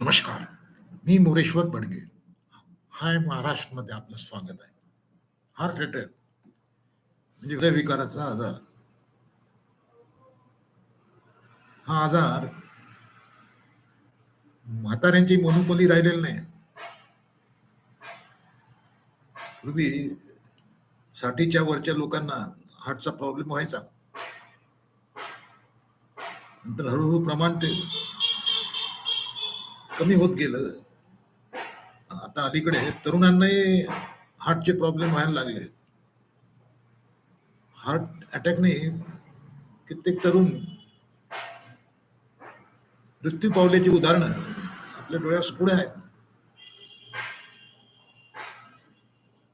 नमस्कार मी मोरेश्वर बडगे हाय महाराष्ट्रमध्ये आपलं स्वागत आहे. हार्ट अटॅक म्हणजे हृदयविकाराचा आजार. हा आजार म्हाताऱ्यांची मोनोपोली राहिलेली नाही. पूर्वी साठीच्या वरच्या लोकांना हार्टचा प्रॉब्लेम व्हायचा. नंतर हळूहळू प्रमाण ते कमी होत गेलं. आता अलीकडे तरुणांनाही हार्टचे प्रॉब्लेम व्हायला लागले. हार्ट अटॅकने कित्येक तरुण मृत्यू पावल्याची उदाहरणं आपल्या डोळ्यासपुढे आहेत.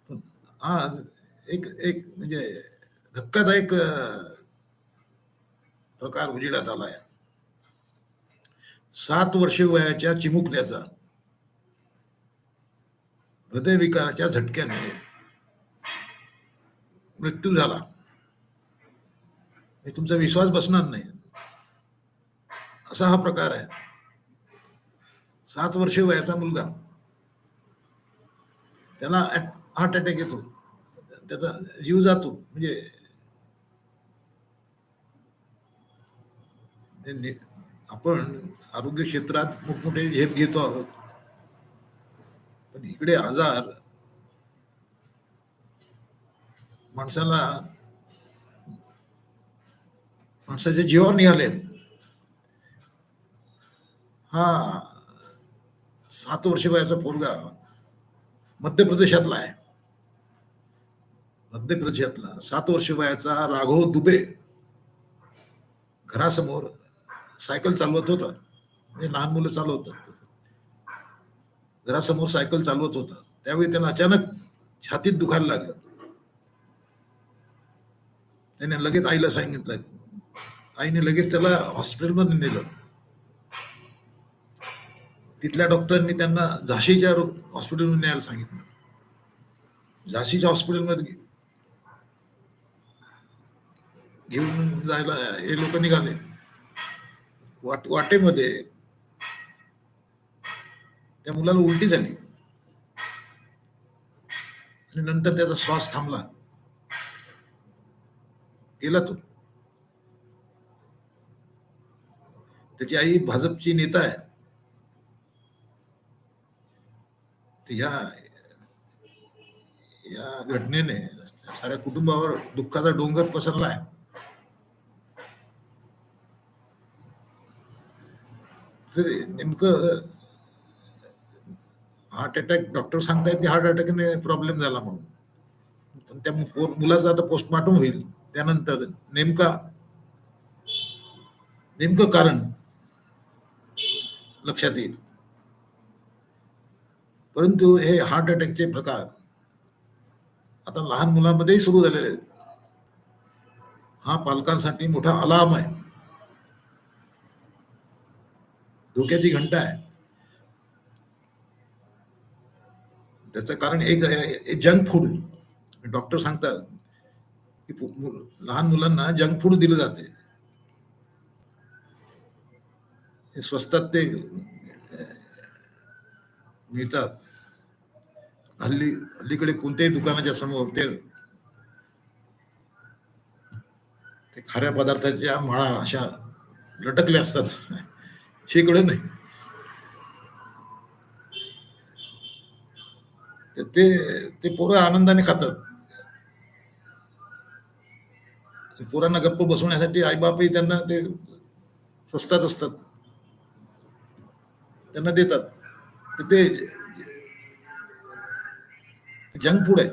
पण आज एक एक म्हणजे धक्कादायक प्रकार उजेडात आला आहे सात वर्षे वयाच्या चिमुकल्याचा. हृदयविकाराच्या झटक्याने मृत्यू झाला. हे तुमचा विश्वास बसणार नाही. असा हा प्रकार आहे. सात वर्षे वयाचा मुलगा. त्याला हार्ट अटॅक येतो. त्याचा जीव जातो. म्हणजे, म्हणजे नि- आपण आरोग्य क्षेत्रात मोठमोठे झेप घेतो आहोत. पण इकडे आजार माणसाला माणसाच्या जीवावर निघालेत. हा सात वर्ष वयाचा पोरगा मध्य प्रदेशातला आहे. मध्य प्रदेशातला सात वर्ष वयाचा राघव दुबे घरासमोर सायकल चालवत होता. म्हणजे लहान मुलं चालवतात घरासमोर सायकल चालवत होता. त्यावेळी त्यांना अचानक छातीत दुखायला लागलं. त्याने लगेच आईला सांगितलं. आईने लगेच त्याला हॉस्पिटलमध्ये नेलं. तिथल्या डॉक्टरांनी त्यांना झाशीच्या हॉस्पिटलमध्ये न्यायला सांगितलं. झाशीच्या हॉस्पिटलमध्ये घेऊन जायला हे लोक निघाले. वाट वाटेमध्ये. त्या मुलाला उलटी झाली. आणि नंतर त्याचा श्वास थांबला. गेला तो. त्याची आई भाजपची नेता आहे. ह्या या या घटनेने साऱ्या कुटुंबावर दुःखाचा डोंगर पसरला आहे. नेमकं हार्ट अटॅक डॉक्टर सांगतायत की हार्ट अटॅकने प्रॉब्लेम झाला म्हणून. पण त्या मुलाचं आता पोस्टमार्टम होईल. त्यानंतर नेमका नेमकं कारण लक्षात येईल. परंतु हे हार्ट अटॅकचे प्रकार आता लहान मुलांमध्येही सुरू झालेले आहेत. हा पालकांसाठी मोठा अलार्म आहे. धोक्याची घंटा आहे. त्याचं कारण एक जंक फूड डॉक्टर सांगतात की लहान मुलांना जंक फूड दिलं जाते. हे स्वस्तात ते मिळतात. हल्ली हल्लीकडे कोणत्याही दुकानाच्या समोर ते ते खाऱ्या पदार्थाच्या माळा अशा लटकल्या असतात. शेकडो नाही. तर ते ते पोरं आनंदाने खातात. पोरांना गप्प बसवण्यासाठी आईबापही त्यांना ते स्वस्तात असतात. त्यांना देतात. तर ते जंक फूड आहे.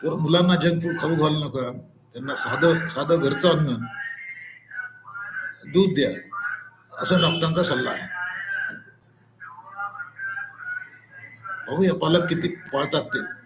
पोरं मुलांना जंक फूड खाऊ घालू नका. त्यांना साधं साधं घरचं अन्न दूध द्या. असा डॉक्टरांचा सल्ला आहे. पाहूया पालक किती पाळतात ते.